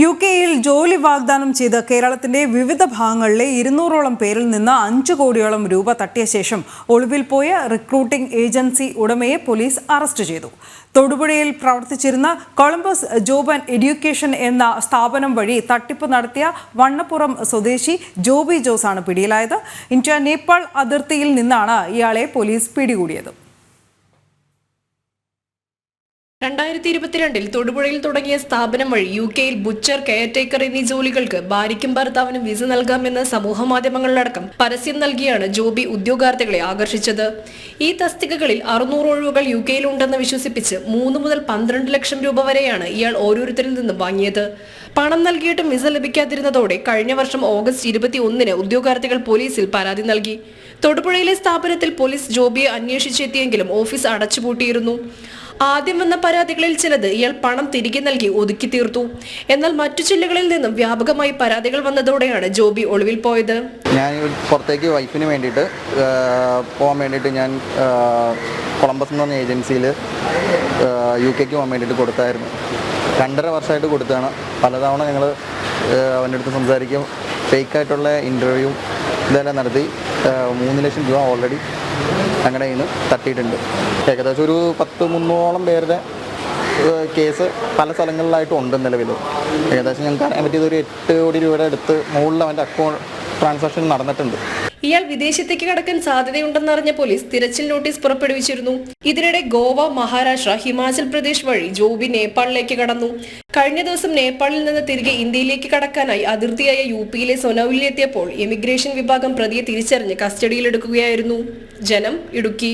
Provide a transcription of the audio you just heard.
U കെയിൽ ജോലി വാഗ്ദാനം ചെയ്ത് കേരളത്തിന്റെ വിവിധ ഭാഗങ്ങളിലെ ഇരുന്നൂറോളം പേരിൽ നിന്ന് അഞ്ചു കോടിയോളം രൂപ തട്ടിയ ശേഷം ഒളിവിൽ പോയ റിക്രൂട്ടിംഗ് ഏജൻസി ഉടമയെ പോലീസ് അറസ്റ്റ് ചെയ്തു. തൊടുപുഴയിൽ പ്രവർത്തിച്ചിരുന്ന കൊളംബസ് ജോബ് ആൻഡ് എഡ്യൂക്കേഷൻ എന്ന സ്ഥാപനം വഴി തട്ടിപ്പ് നടത്തിയ വണ്ണപ്പുറം സ്വദേശി ജോബി ജോസാണ് പിടിയിലായത്. ഇന്ത്യ നേപ്പാൾ അതിർത്തിയിൽ നിന്നാണ് ഇയാളെ പോലീസ് പിടികൂടിയത്. രണ്ടായിരത്തി ഇരുപത്തിരണ്ടിൽ തൊടുപുഴയിൽ തുടങ്ങിയ സ്ഥാപനം വഴി യു കെയിൽ ബുച്ചർ കെയർടേക്കർ എന്നീ ജോലികൾക്ക് ഭാര്യയ്ക്കും ഭർത്താവിനും വിസ നൽകാമെന്ന് സമൂഹ മാധ്യമങ്ങളിലടക്കം പരസ്യം നൽകിയാണ് ജോബി ഉദ്യോഗാർത്ഥികളെ ആകർഷിച്ചത്. ഈ തസ്തികകളിൽ അറുന്നൂറ് ഒഴിവുകൾ യു കെയിലുണ്ടെന്ന് വിശ്വസിപ്പിച്ച് മൂന്ന് മുതൽ പന്ത്രണ്ട് ലക്ഷം രൂപ വരെയാണ് ഇയാൾ ഓരോരുത്തരിൽ നിന്നും വാങ്ങിയത്. പണം നൽകിയിട്ടും വിസ ലഭിക്കാതിരുന്നതോടെ കഴിഞ്ഞ വർഷം ഓഗസ്റ്റ് ഇരുപത്തി ഒന്നിന് ഉദ്യോഗാർത്ഥികൾ പോലീസിൽ പരാതി നൽകി. തൊടുപുഴയിലെ സ്ഥാപനത്തിൽ പോലീസ് ജോബിയെ അന്വേഷിച്ചെത്തിയെങ്കിലും ഓഫീസ് അടച്ചുപൂട്ടിയിരുന്നു. ആദ്യം വന്ന പരാതികളിൽ ചിലത് ഇയാൾ പണം തിരികെ നൽകി ഒതുക്കി തീർത്തു. എന്നാൽ മറ്റു ജില്ലകളിൽ നിന്നും വ്യാപകമായി പരാതികൾ വന്നതോടെയാണ് ജോബി ഒളിവിൽ പോയത്. ഞാൻ പുറത്തേക്ക് വൈഫിന് വേണ്ടിയിട്ട് പോകാൻ വേണ്ടിയിട്ട് ഞാൻ കൊളംബസ് എന്ന് പറഞ്ഞ ഏജൻസിയിൽ യു കെക്ക് പോകാൻ വേണ്ടിയിട്ട് കൊടുത്തായിരുന്നു. രണ്ടര വർഷമായിട്ട് കൊടുത്താണ്. പലതവണ ഞങ്ങൾ അവന്റെ അടുത്ത് സംസാരിക്കും. ഫേക്കായിട്ടുള്ള ഇന്റർവ്യൂ ഇതെല്ലാം നടത്തി. മൂന്ന് ലക്ഷം രൂപ ഓൾറെഡി ഞങ്ങളുടെ കയ്യിൽ നിന്ന് തട്ടിയിട്ടുണ്ട്. ഏകദേശം ഒരു പത്ത് മുന്നൂറോളം പേരുടെ കേസ് പല സ്ഥലങ്ങളിലായിട്ടും ഉണ്ട് നിലവിൽ ഏകദേശം ഞങ്ങൾക്ക് അറിയാൻ പറ്റിയത് ഒരു എട്ട് കോടി രൂപയുടെ അടുത്ത് മുകളിൽ അവന്റെ അക്കൗണ്ട് ട്രാൻസാക്ഷൻ നടന്നിട്ടുണ്ട്. ഇയാൾ വിദേശത്തേക്ക് കടക്കാൻ സാധ്യതയുണ്ടെന്നറിഞ്ഞ പോലീസ് തിരച്ചിൽ നോട്ടീസ് പുറപ്പെടുവിച്ചിരുന്നു. ഇതിനിടെ ഗോവ മഹാരാഷ്ട്ര ഹിമാചൽ പ്രദേശ് വഴി ജോബി നേപ്പാളിലേക്ക് കടന്നു. കഴിഞ്ഞ ദിവസം നേപ്പാളിൽ നിന്ന് തിരികെ ഇന്ത്യയിലേക്ക് കടക്കാനായി അതിർത്തിയായ യു പിയിലെ സൊനൌലിലെത്തിയപ്പോൾ ഇമിഗ്രേഷൻ വിഭാഗം പ്രതിയെ തിരിച്ചറിഞ്ഞ് കസ്റ്റഡിയിലെടുക്കുകയായിരുന്നു. ജനം ഇടുക്കി.